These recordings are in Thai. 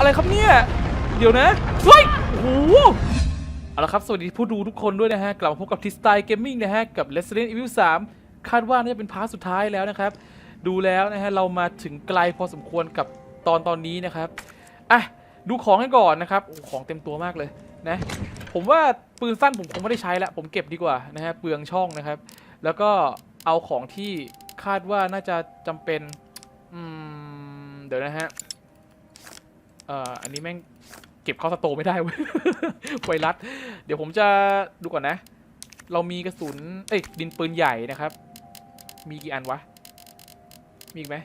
อะไรครับเนี่ย เดี๋ยวนะเฮ้ยโอ้โหเอาละครับ สวัสดีผู้ดูทุกคนด้วยนะฮะ กลับมาพบกับทิสไตล์เกมมิ่งนะฮะ กับ Resident Evil 3 คาดว่าน่าจะเป็นพาร์ทสุดท้ายแล้วนะครับ ดูแล้วนะฮะ เรามาถึงไกลพอสมควรกับตอนตอนนี้นะครับ อะ ดูของกันก่อนนะครับโอ้ของเต็มตัวมากเลยนะ ผมว่าปืนสั้นผมคงไม่ได้ใช้ละผมเก็บดีกว่านะฮะ เปลืองช่องนะครับ แล้วก็เอาของที่คาดว่าน่าจะจำเป็น อืม เดี๋ยวนะฮะ เอ่ออันนี้แม่งเก็บเข้าสโตร์ไม่ได้เว้ยไวรัสเดี๋ยวผมจะดูก่อนนะ เรามีกระสุน เอ้ยดินปืนใหญ่นะครับ มีกี่อันวะ มีอีกไหม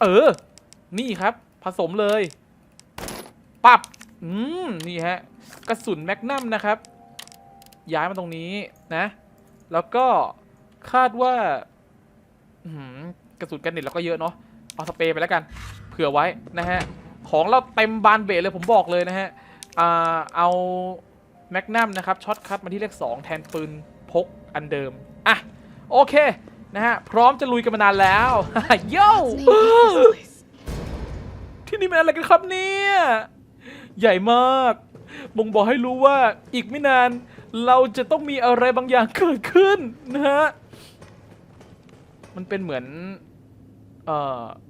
เออ นี่ครับ ผสมเลยปับอืมนี่ฮะกระสุนแมกนัมนะครับ ย้ายมาตรงนี้นะ แล้วก็คาดว่า อื้อหือกระสุนกันเน็ตเราก็เยอะเนาะเอาสเปรย์ไปแล้วกัน เผื่อไว้นะฮะ ของเราเต็มบานเบะเลยผมบอกเลยนะฮะอ่าเอาแมกนัมนะครับช็อตคัตมาที่เลข 2 แทนปืนพกอันเดิม อะ โอเค นะฮะ พร้อมจะลุยกันมานานแล้วโย่ What's the name of this place? ที่นี่มันอะไรกันครับเนี่ย ใหญ่มากบ่งบอกให้รู้ว่าอีกไม่นาน เราจะต้องมีอะไรบางอย่างเกิดขึ้นนะฮะ มันเป็นเหมือน เอ่อพ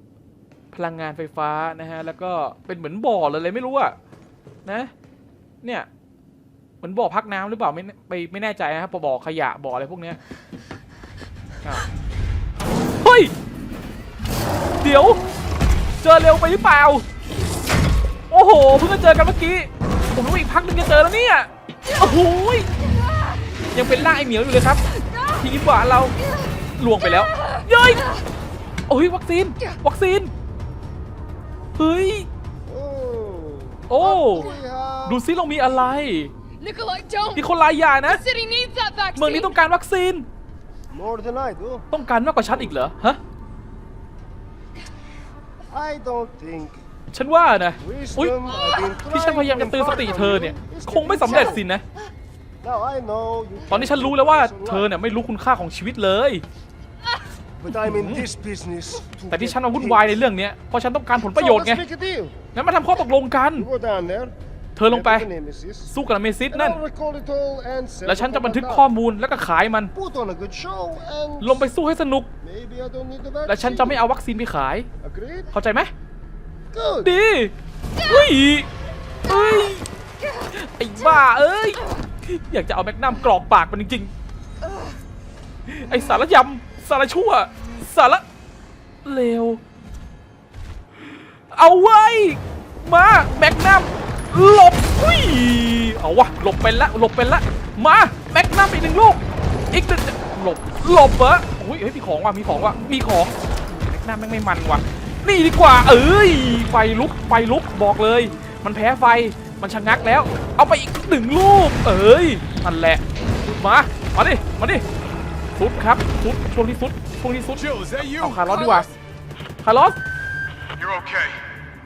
ลังงานไฟฟ้านะฮะแล้วก็เป็นเหมือนบ่อเลยไรไม่รู้อะนะเนี่ยเหมือนบ่อพักน้ำหรือเปล่าไม่ไปไม่แน่ใจนะครับบ่อขยะบ่ออะไรพวกเนี้ยเฮ้ยเดี๋ยว เจอเร็วไปหรือเปล่า โอ้โหเพิ่งจะเจอกันเมื่อกี้ผมรู้อีกพักหนึงจะเจอแล้วเนี่ยโอ้โหยยังเป็นร่าไอเหมียวอยู่เลยครับ ทีนี้หวานเราลวงไปแล้วเย้ยโอ้ยวัคซีน วัคซีน เฮ้ย Oh. Oh. what do we have? ดูซิเรามีอะไร Nikolai, don't! มีคนลายยานะ The city needs that เมือง vaccine! นี้ต้องการวัคซีน More than I do. ต้องการมากกว่าฉันอีกเหรอ ฮะ I don't think. ฉันว่านะ อุ้ย Wisdom, I've been ที่ฉันพยายามจะเตือนสติเธอเนี่ยคงไม่สำเร็จสินะ Now I know you ตอนนี้ฉันรู้แล้วว่าเธอเนี่ยไม่รู้คุณค่าของชีวิตเลย แต่ที่ get ฉันมาวุ่นวายในเรื่องเนี้ยเพราะฉันต้องการผลประโยชน์ So ไง let's make a deal. งั้นมาทำข้อตกลงกัน You go down there. เธอลงไป get the nemesis, สู้กับเมซิส and นั่น I'll record it all and sell แล้วฉัน the จะบันทึก propaganda. ข้อมูลแล้วก็ขายมัน Put on a good show and ลงไปสู้ให้สนุก maybe I don't need the vaccine. และฉันจะไม่เอาวัคซีนไปขาย Agreed? เข้าใจไหม Good. ดีเฮ้ยเฮ้ยไอ้บ้าเอ้ย อยากจะเอาแมกนัมกรอกปากมันจริงๆ ไอ้สารยำ สารชั่ว สารเลว เอาไว้ มาแมกนัมหลบอุ้ยเอาวะหลบเป็นละหลบเป็นละมาแมกนัมอีกหนึ่งลูกอีกหนึ่งหลบหลบเหรออุ้ยเฮ้ยมีของว่ะมีของว่ะมีของแมกนัมแม่งไม่มันว่ะนี่ดีกว่า เอ้ยไฟลุกไฟลุกบอกเลย มันแพ้ไฟมันชะงักแล้ว เอาไปอีกหนึ่งลูก เอ้ยนั่นแหละมา มาดิ มาดิ สุดครับสุดช่วงที่สุดช่วงที่สุด Jill, is that you? เอาคาร์ลอสดีกว่าคาร์ลอส You're okay.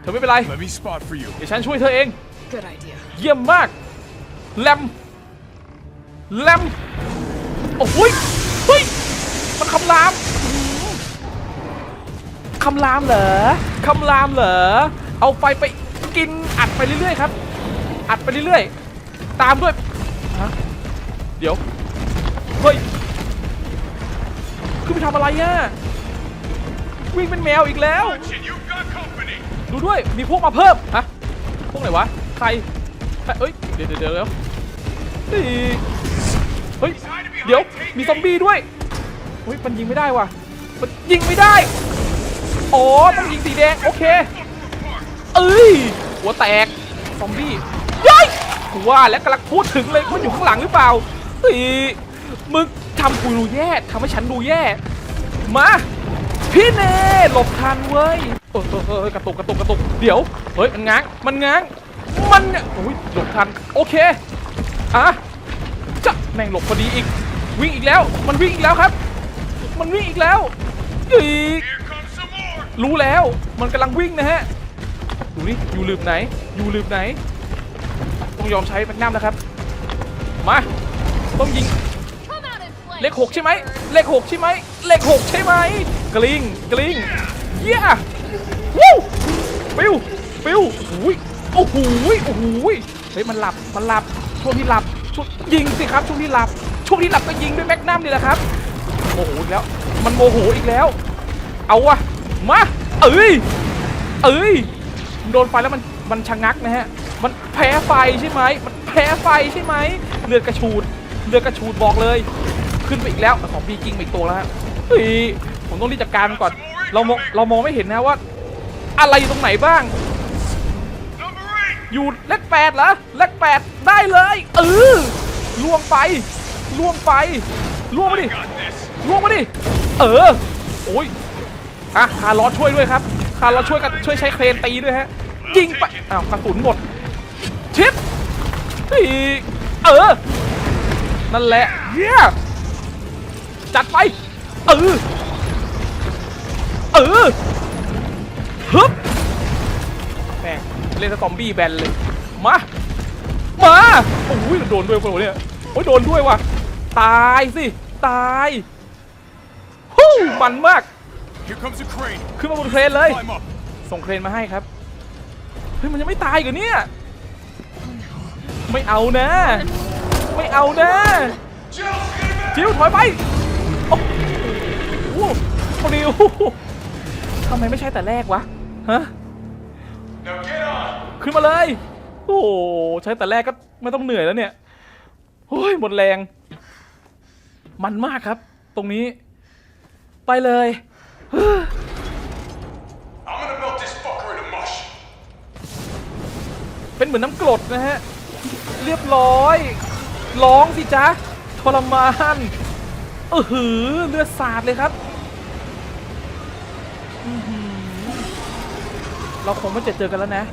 เธอไม่เป็นไร Let me spot for you. เดี๋ยวฉันช่วยเธอเอง Good idea. เยี่ยมมากแลมแลมโอ้โหยเฮ้ยมันคำรามคำรามเหรอคำรามเหรอเอาไฟไปกินอัดไปเรื่อยๆครับ อัดไปเรื่อยๆ ตามด้วยฮะเดี๋ยวเฮ้ย คือไปทำอะไรอะวิ่งเป็นแมวอีกแล้ว ดูด้วยมีพวกมาเพิ่มฮะพวกไหนวะใครเอ้ยเดี๋ยวเดี๋ยวเดี๋ยวเดี๋ยวเฮ้ยเดี๋ยวมีซอมบี้ด้วยเฮ้ยมันยิงไม่ได้ว่ะมันยิงไม่ได้อ๋อต้องยิงสีแดงโอเคเอ้ยหัวแตกซอมบี้ย้ยว่าแล้วกำลังพูดถึงเลยว่าอยู่ข้างหลังหรือเปล่าเฮ้ยมึงำกูดูแย่ทำให้ฉันดูแย่ มาพี่เนหลบทันเว้ยเออเออเออกระตุกกระตุกกระตุกเดี๋ยวเฮ้ยมันง้างมันง้างมันเนี่ยโอ้ยหลบทันโอเคอะจะแม่งหลบพอดีอีก วิ่งอีกแล้ว มันวิ่งอีกแล้วครับ มันวิ่งอีกแล้วอีกรู้แล้วมันกำลังวิ่งนะฮะดูนี่อยู่ลืมไหน อยู่ลืมไหน ต้องยอมใช้แมกนัมนะครับ มา ต้องยิง เลขหกใช่ไหมเลขหกใช่ไหมเลขหกใช่ไหมกลิ้งกลิ้งเย้วู้ปิ้วปิ้วโอ้ยโอ้โหโอ้โหเฮ้ยมันหลับมันหลับช่วงที่หลับช่วงยิงสิครับช่วงที่หลับช่วงที่หลับก็ยิงด้วยแม็กนัมนี่แหละครับโมโหอีกแล้ว มันโมโหอีกแล้ว เอาวะมาเอ้ยเอ้ยโดนไฟแล้วมันมันชะงักนะฮะมันแพ้ไฟใช่ไหมมันแพ้ไฟใช่ไหมเลือดกระชูดเลือดกระชูดบอกเลย ขึ้นไปอีกแล้วของบีกิ้งไปอีกตัวแล้วฮะเฮ้ยผมต้องรีบจัดการมันก่อน เรามองเรามองไม่เห็นนะว่า อะไรอยู่ตรงไหนบ้าง อยู่เลขแปดเหรอเลขแปดได้เลยเออล่วงไปล่วงไปล่วงมาดิล่วงมาดิเออโอ้ยอะคาร์ลอช่วยด้วยครับคาร์ลอช่วยกันช่วยใช้เครนตีด้วยฮะยิงไปอ้าวกระสุนหมดชิปเออนั่นแหละเยี่ย จัดไป เออ เออฮึบแม่งเล่นสตอมบี้แบนเลย มา มาโอ้ยโดนด้วยคนเนี่ยโอ้ยโดนด้วยว่ะ ตายสิ ตายฮู้มันมาก Here comes a crane. ขึ้นมาบนเครนเลย Climb up. ส่งเครนมาให้ครับ เฮ้ยมันยังไม่ตายเหรอเนี่ย ไม่เอานะ ไม่เอานะ จิวถอยไปโอ้ โหคนนี้โอ้โหทำไมไม่ใช่แต่แรกวะ ฮะ Now get on. ขึ้นมาเลย โอ้โหใช้แต่แรกก็ไม่ต้องเหนื่อยแล้วเนี่ยโอ้ยหมดแรง มันมากครับ ตรงนี้ ไปเลย I'm gonna melt this fucker into mush. เป็นเหมือนน้ำกรดนะฮะ เรียบร้อย ร้องสิจ๊ะทรมานเออหือเลือดสาดเลยครับอื้อหือ เราคงไม่เจอเจอกันแล้วนะ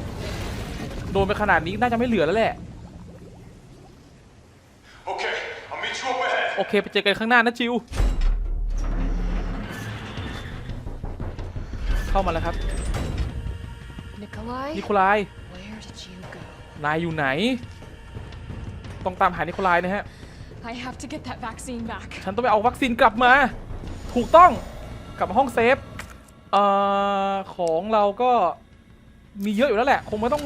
โดนไปขนาดนี้น่าจะไม่เหลือแล้วแหละ Okay, I'll meet you up ahead. โอเคไปเจอกันข้างหน้านะจิว เข้ามาแล้วครับ Nikolai, นิโคลาย where did you go? นายอยู่ไหน ต้องตามหานิโคลายนะฮะ I have to get that vaccine back. ฉันต้องไปเอาวัคซีนกลับมา ถูกต้อง กลับมาห้องเซฟ เอ่อของเราก็มีเยอะอยู่แล้วแหละ คงไม่ต้อง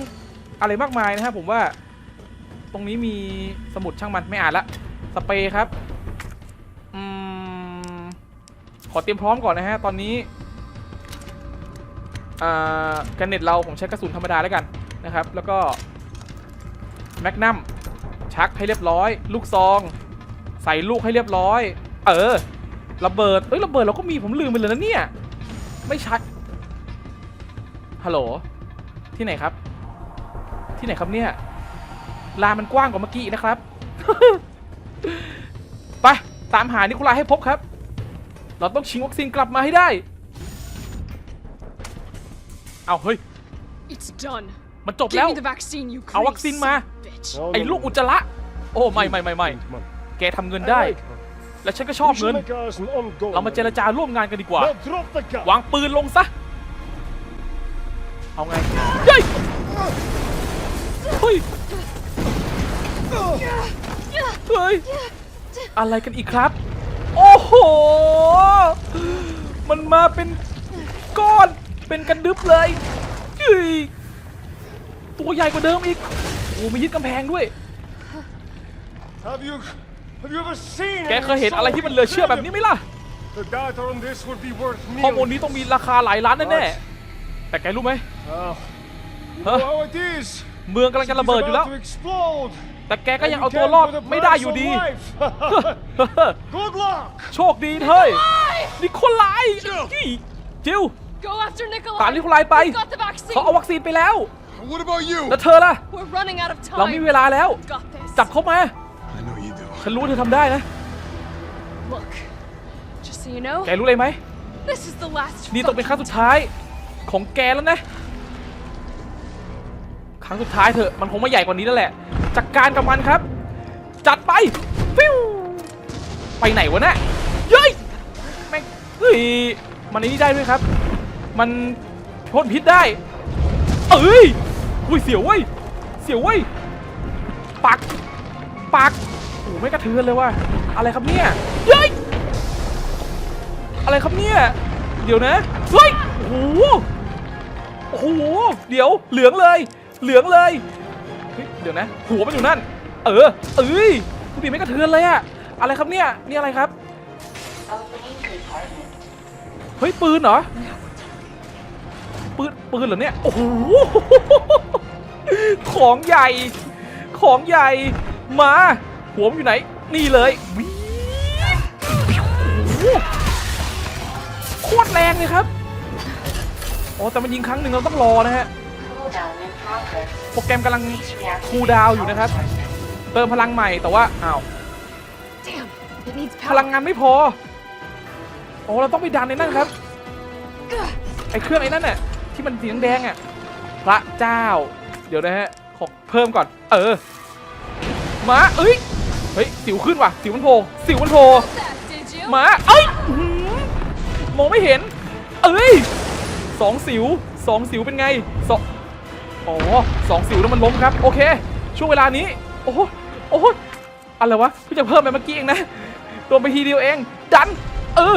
อะไรมากมายนะฮะผมว่า ตรงนี้มีสมุดช่างมันไม่อ่านละ สเปรย์ครับอืมขอเตรียมพร้อมก่อนนะฮะ ตอนนี้อ่าแกนเน็ตเราผมใช้กระสุนธรรมดาแล้วกันนะครับ แล้วก็แมกนัมชักให้เรียบร้อย ลูกซอง ใส่ลูกให้เรียบร้อย เออระเบิดเอ้ยระเบิดเราก็มีผมลืมไปเลยนะเนี่ย ไม่ชัด ฮัลโหล ที่ไหนครับ ที่ไหนครับเนี่ย ลานมันกว้างกว่าเมื่อกี้อีกนะครับ ไปตามหานิโคลายให้พบครับ เราต้องชิงวัคซีนกลับมาให้ได้ เอาเฮ้ย It's done. มันจบ Give แล้ว me the vaccine, you เอา crazy วัคซีนมา son of a bitch. No, ไอ้ no, ลูก no. อุจจาระ โอ้ไม่ไม่ไม่ไม่ Come on. แกทำเงิน I ได้ like her. และฉันก็ชอบ We เงิ should น make ours an ongoing เรามาเจรจาร่วมงานกันดีกว่า Now drop the gun. วางปืนลงซะ เอาไงเฮ้ยเฮ้ยเฮ้ย อะไรกันอีกครับ โอ้โห มันมาเป็นก้อน เป็นกันดึบเลยเฮ้ยตัวใหญ่กว่าเดิมอีก โอ้มียึดกำแพงด้วย Have you have you ever seen แกเคยเห็นอะไรที่มันเหลือเชื่อแบบนี้ไหมล่ะ The data on this would be worth ข้อมูล millions. นี้ต้องมีราคาหลายล้านแน่ๆ แต่แกรู้ไหม Oh, you Huh? know how it is. เมืองกำลังจะระเบิดอยู่แล้ว It's about to explode. แต่แกก็ And ยัง you เอาตัว can't รอด for the ไม่ได้ price อยู่ of ดี life. Good luck. โชคดีเฮ้ยนิโคลายจิว Go after Nikolai. ตามนิโคลายไป We've got the vaccine. เขาเอาวัคซีนไปแล้ว What about you? แล้วเธอล่ะ We're running out of time. เราไม่มีเวลาแล้ว Got this. จับเขามา ฉันรู้ว่าเธอทำได้นะ Look, just so you know, แกรู้เลยไหม this is the last. นี่ต้องเป็นครั้ง fucking สุดท้ายของแกแล้วนะ ครั้งสุดท้ายเถอะ มันคงไม่ใหญ่กว่านี้แล้วแหละ จัดการกับมันครับ จัดไป ฟิวไปไหนวะน่ะเย้ยแม่งเฮ้ย มันไอ้นี่ได้ด้วยครับ มันพ่นพิษได้ เอ้ย อุ้ยเสียวเว้ย เสียวเว้ย ปัก ปักโอ้ ไม่กระเทือนเลยว่ะอะไรครับเนี่ยเย้ยอะไรครับเนี่ยเดี๋ยวนะเฮ้ยโอ้โหโอ้โหเดี๋ยวเหลืองเลย เหลืองเลยเฮ้ยเดี๋ยวนะ หัวมันอยู่นั่น เออเอ้ยดูดิไม่กระเทือนเลยอะอะไรครับเนี่ยนี่อะไรครับเฮ้ยปืนเหรอปืนปืนเหรอเนี่ยโอ้โหของใหญ่ ของใหญ่มา หัวมันอยู่ไหน นี่เลยวิโอ้โคตรแรงเลยครับอ๋อแต่มันยิงครั้งหนึ่งเราต้องรอนะฮะโปรแกรมกำลังคูดาวอยู่นะครับ เติมพลังใหม่แต่ว่าอ้าวพลังงานไม่พอ โอ้เราต้องไปดันในนั่นครับไอเครื่องไอ้นั่นน่ะที่มันสีแดงอะพระเจ้า เดี๋ยวนะฮะขอเพิ่มก่อน เออ มา เอ้ย เฮ้ย สิวขึ้นว่ะ สิวมันโผล่สิวมันโผล่มาเอ้ยมองไม่เห็น เอ้ยสองสิวสองสิวเป็นไงสองอ๋อสองสิวแล้วมันล้มครับ โอเค ช่วงเวลานี้ โอ้โหโอ้โหอะไรวะเพิ่งจะเพิ่มไปเมื่อกี้เองนะโดนไปทีเดียวเอง ดัน เออ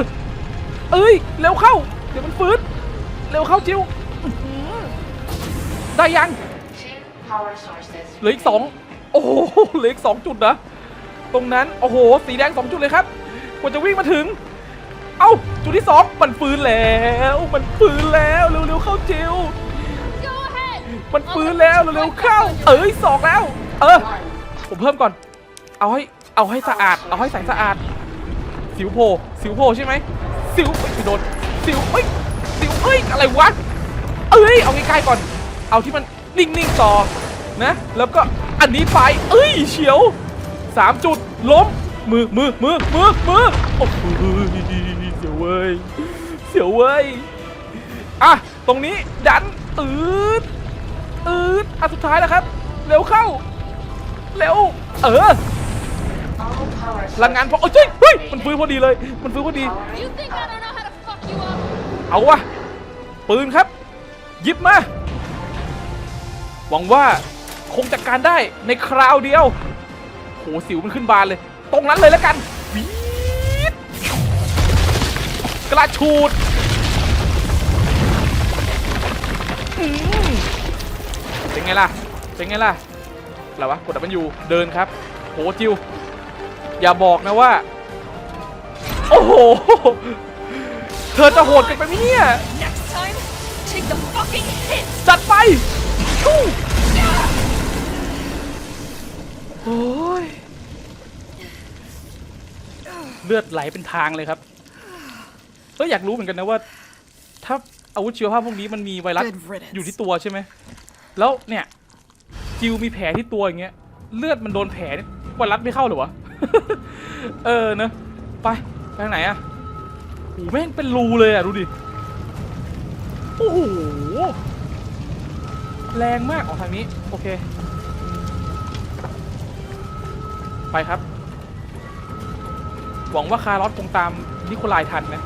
เอ้ย เร็วเข้า เดี๋ยวมันฟื้น เร็วเข้าจิวอื้อหือได้ยังเหลืออีกสองโอ้โหเหลืออีกสองจุดนะ ตรงนั้น โอ้โห สีแดงสองจุดเลยครับกว่าจะวิ่งมาถึง เอ้า จุดที่สองมันฟื้นแล้ว มันฟื้นแล้วเร็วๆเข้าจิว Go ahead. มันฟื้นแล้วเร็วๆเข้า เอ้ยสองแล้ว เออ ผมเพิ่มก่อน เอาให้ เอาให้สะอาด เอาให้ใสสะอาด สิวโผล่สิวโผล่ใช่ไหม สิวเอ้ยไม่โดน สิวเอ้ย สิวเอ้ย อะไรวะ เอ้ย เอาใกล้ๆก่อน เอาที่มันนิ่งๆต่อ นะ แล้วก็อันนี้ไป เอ้ย เฉียว สามจุดล้มมือมือมือมือมือโอ้โหเสียวเว้ยเสียวเว้ยอะตรงนี้ดันอืดอืดอันสุดท้ายแล้วครับ เร็วเข้า เร็ว เออพลังงานพอเอ้ยเฮ้ยมันฟื้นพอดีเลย มันฟื้นพอดี เอาวะปืนครับหยิบมา หวังว่าคงจัดการได้ในคราวเดียว โหสิวมันขึ้นบานเลย ตรงนั้นเลยแล้วกันวีดกระชูดอืมเป็นไงล่ะ เป็นไงล่ะอะไรวะกดดับมันอยู่เดินครับโหจิว อย่าบอกนะว่า โอ้โห เธอจะโหดเกันไปไหมเนี่ย Next time, take the fucking hit. จัดไป โอ้ยเลือดไหลเป็นทางเลยครับก็อยากรู้เหมือนกันนะว่า ถ้าอาวุธชีวภาพพวกนี้มันมีไวรัส Good riddance อยู่ที่ตัวใช่ไหม แล้วเนี่ย จิวมีแผลที่ตัวอย่างเงี้ย เลือดมันโดนแผลเนี่ยไวรัสไม่เข้าเหรอวะ เออเนอะไปไปทางไหนอะโอ้แม่งเป็นรูเลยอะดูดิ โอ้โห แรงมากออกทางนี้ โอเค ไปครับ หวังว่าคาร์ลอสคงตามนิโคลายทันนะ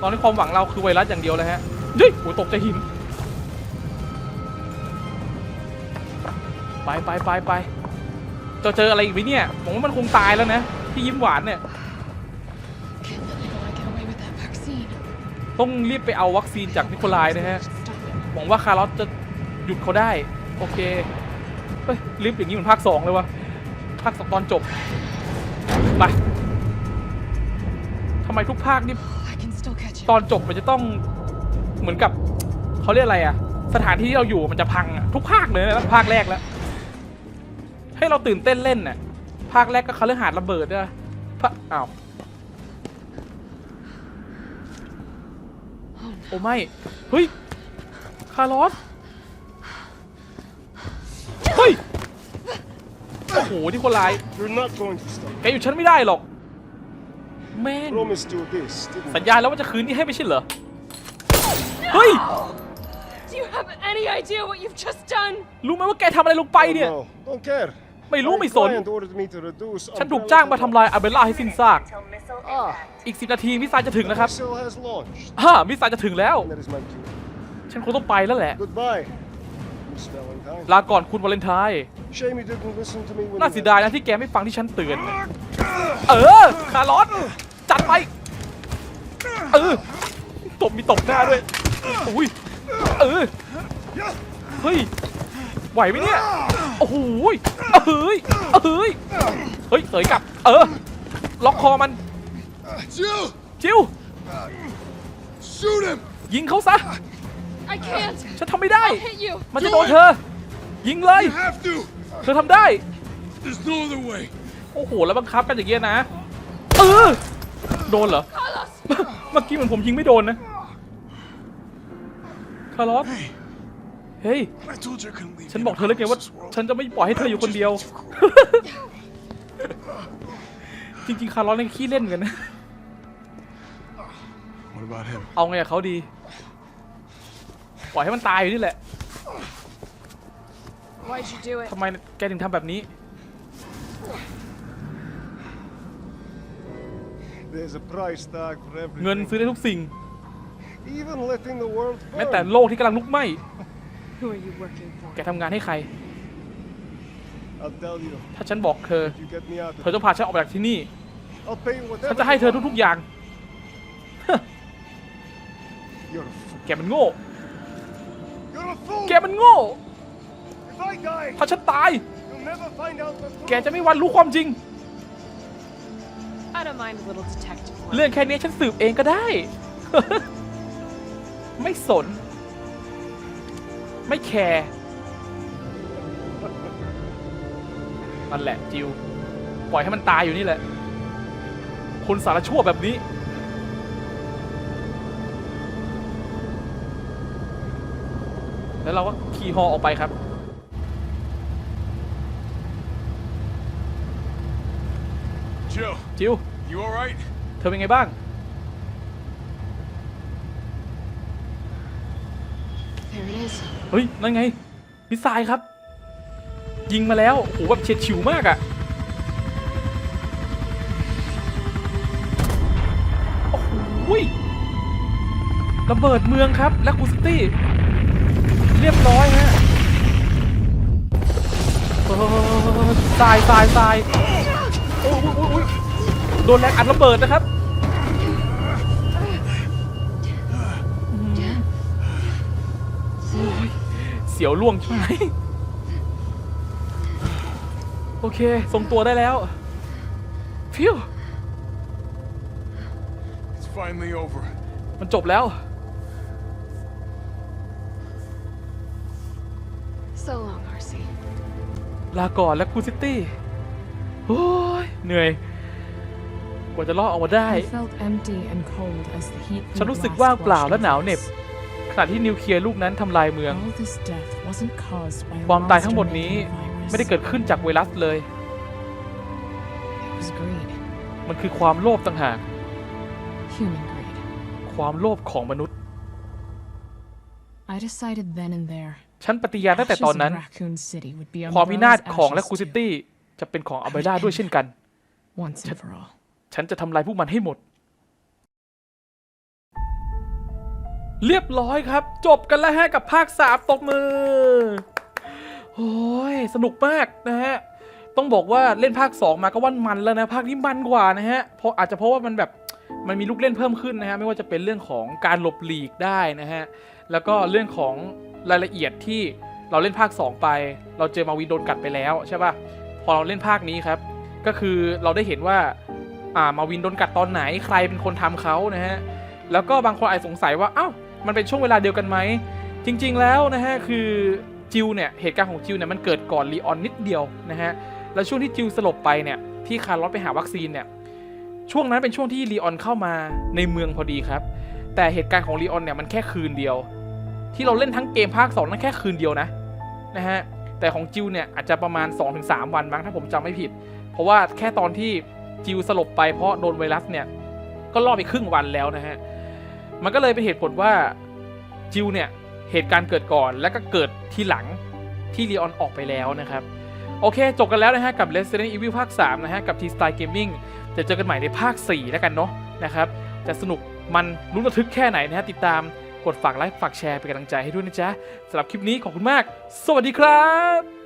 ตอนนี้ความหวังเราคือไวรัสอย่างเดียวเลยฮะเฮ้ยโอ้ตกใจหิน ไปไปไปไปจะเจออะไรอีกไหมเนี่ยผมว่ามันคงตายแล้วนะพี่ยิ้มหวานเนี่ย ต้องรีบไปเอาวัคซีนจากนิโคลายนะฮะ หวังว่าคาร์ลอสจะหยุดเขาได้ โอเค เฮ้ยรีบอย่างนี้เหมือนภาคสองเลยวะ ภาคสองตอนจบไปทำไมทุกภาคนี่ I can still catch it. ตอนจบมันจะต้องเหมือนกับเขาเรียกอะไรอะสถานที่ที่เราอยู่มันจะพังอะทุกภาคเลยนะภาคแรกแล้ว ให้เราตื่นเต้นเล่นน่ะภาคแรกก็เขาเรื่องหาดระเบิดด้วยพระอ้าวโอ้ไม่เฮ้ยคาร์ลอสเฮ้ย โอ้โหที่คนร้าย You're not going to stop. แกอยู่ฉันไม่ได้หรอก แม่ง Promised you this, didn't สัญญาแล้วว่าจะคืนนี้ให้ไม่ใช่เหรอ เฮ้ย Do you have any idea what you've just done? รู้ไหมว่าแกทำอะไรลงไป you? เนี่ย Oh, no, don't care. ไม่รู้ My ไม่สน client ordered me to reduce ฉันถูก umbrella จ้างมา to ทำลายอาเบลล่าให้สิ้นซาก Until missile Ah. impact. อีกสิบนาทีมิสไซล์จะถึง The นะครับ missile has launched. ฮ่ามิสไซล์จะถึงแล้ว And that is my cue. ฉันคงต้องไปแล้วแหละ Goodbye, Miss Valentine. ลาก่อนคุณวาเลนไทน์ Shame you didn't listen to me when น่า you เสีย had- ดายนะที่แกไม่ฟังที่ฉันเตือน เออ คาร์ลอสจัดไป เออ ตบมีตบหน้าด้วยอุ้ย เออ เฮ้ย ไหวไหมเนี่ย โอ้โหยเอ้ยเอ้ย เฮ้ยเสยกลับ เออ ล็อกคอมัน Jill! จิว Shoot him! ยิงเขาซะ I can't. ฉันทำไม่ได้ I'll hit you. มันจะโดนเธอ ยิงเลย You have to! เธอทำได้ There's no other way. โอ้โห แล้วบังคับกันอย่างเงี้ยนะ เออ โดนเหรอ Carlos. เมื่อกี้เหมือนผมยิงไม่โดนนะ คาร์ลอสเฮ้ย I told you I couldn't leave ฉัน you บอกเธอแล้วไงว่า across this world. ฉันจะไม่ปล่อยให้เธออยู่คนเดียวจริงๆ คาร์ลอสเล่นขี้เล่นกันนะ What about him? เอาไงกับเขาดี ปล่อยให้มันตายอยู่นี่แหละ Why'd you do it? ทำไมแกถึงทำแบบนี้ There's a price tag for เงิน everything. ซื้อได้ทุกสิ่ง Even letting the world แม้แต่ burn. โลกที่กำลังลุกไหม้ Who are you working for? แกทำงานให้ใคร I'll tell you. ถ้าฉันบอกเธอ You get me out เธ of อต้องพาฉันออกไปจากที่นี่ I'll pay you ฉั whatever. นจะให้เธอ you ทุกๆอย่าง want. You're a fool. แกมันโง่ You're a fool. แกมันโง่ If I die, ถ้าฉันตาย you'll never find out the แก truth. จะไม่วันรู้ความจริง I don't mind a little detective work. เรื่องแค่นี้ฉันสืบเองก็ได้ ไม่สน ไม่แคร์นั่นแหละจิว ปล่อยให้มันตายอยู่นี่แหละ คนสารชั่วแบบนี้ แล้วเราก็ขี่ฮอออกไปครับ Jill, จิว you alright? เธอเป็นไงบ้าง There it is. เฮ้ย นั่นไงมิสไซล์ครับ ยิงมาแล้ว โอ้โหแบบเฉียดฉิวมากอะโอ้โหยระเบิดเมืองครับ และกูซิตี้เรียบร้อยฮะเออทรายทรายทรายโอ้ยโอ้ยโดนแรงอัดระเบิดนะครับเสียวล่วงใช่ไหมโอเคทรงตัวได้แล้วฟิวมันจบแล้ว So long, Arcee. ลาก่อนและคูซิตี้โอ้ยเหนื่อย กว่าจะรอดออกมาได้ I felt empty and cold as the heat ฉัน from รู้สึก blast ว่างเปล่า washed และ my หนาวเหน็บ face. ขณะที่นิวเคลียร์ลูกนั้นทำลายเมือง All this death wasn't caused by a ความตายทั้งหมดนี้ monster-making ไม่ได้ virus. เกิดขึ้นจากไวรัสเลย It was greed, มันคือความโลภต่างหาก human greed. ความโลภของมนุษย์ ฉันปฏิญาณตั้งแต่ตอนนั้น ashes of Raccoon City would be ความพินาศ Umbrella's ของและ ashes คูซิ too, ตี้จะเป็นของอัลเบร่าด้วยเช่นกัน once and for all. ฉันจะทำลายพวกมันให้หมด เรียบร้อยครับ จบกันแล้วฮะกับภาคสามตบมือ โอ้ย สนุกมากนะฮะ ต้องบอกว่าเล่นภาค 2 มาก็วันมันแล้วนะ ภาคนี้มันกว่านะฮะ เพราะอาจจะเพราะว่ามันแบบมันมีลูกเล่นเพิ่มขึ้นนะฮะ ไม่ว่าจะเป็นเรื่องของการหลบหลีกได้นะฮะ แล้วก็เรื่องของรายละเอียดที่เราเล่นภาค 2 ไป เราเจอมาวีโดนกัดไปแล้วใช่ป่ะพอเราเล่นภาคนี้ครับ ก็คือเราได้เห็นว่าอ่ามาวินโดนกัดตอนไหนใครเป็นคนทำเขานะฮะแล้วก็บางคนอาจสงสัยว่าเอ้ามันเป็นช่วงเวลาเดียวกันไหมจริง ๆ แล้วนะฮะคือจิวเนี่ยเหตุการณ์ของจิวเนี่ยมันเกิดก่อนลีออนนิดเดียวนะฮะแล้วช่วงที่จิวสลบไปเนี่ยที่คาร์ลอสไปหาวัคซีนเนี่ยช่วงนั้นเป็นช่วงที่ลีออนเข้ามาในเมืองพอดีครับ แต่เหตุการณ์ของลีออนเนี่ยมันแค่คืนเดียว ที่เราเล่นทั้งเกมภาค 2 นั่นแค่คืนเดียวนะนะฮะแต่ของจิวเนี่ยอาจจะประมาณ 2-3 วันมั้งถ้าผมจำไม่ผิด เพราะว่าแค่ตอนที่จิวสลบไปเพราะโดนไวรัสเนี่ยก็รอดไปครึ่งวันแล้วนะฮะมันก็เลยเป็นเหตุผลว่าจิวเนี่ยเหตุการณ์เกิดก่อนแล้วก็เกิดทีหลังที่ลีออนออกไปแล้วนะครับโอเค จบกันแล้วนะฮะ กับ Resident Evil ภาค 3 นะฮะ กับ T-Style Gaming จะเจอกันใหม่ในภาค 4 แล้วกันเนาะนะครับ จะสนุกมันลุ้นระทึกแค่ไหนนะฮะ ติดตาม กดฝากไลค์ฝากแชร์เป็นกำลังใจให้ด้วยนะจ๊ะสำหรับคลิปนี้ขอบคุณมาก สวัสดีครับ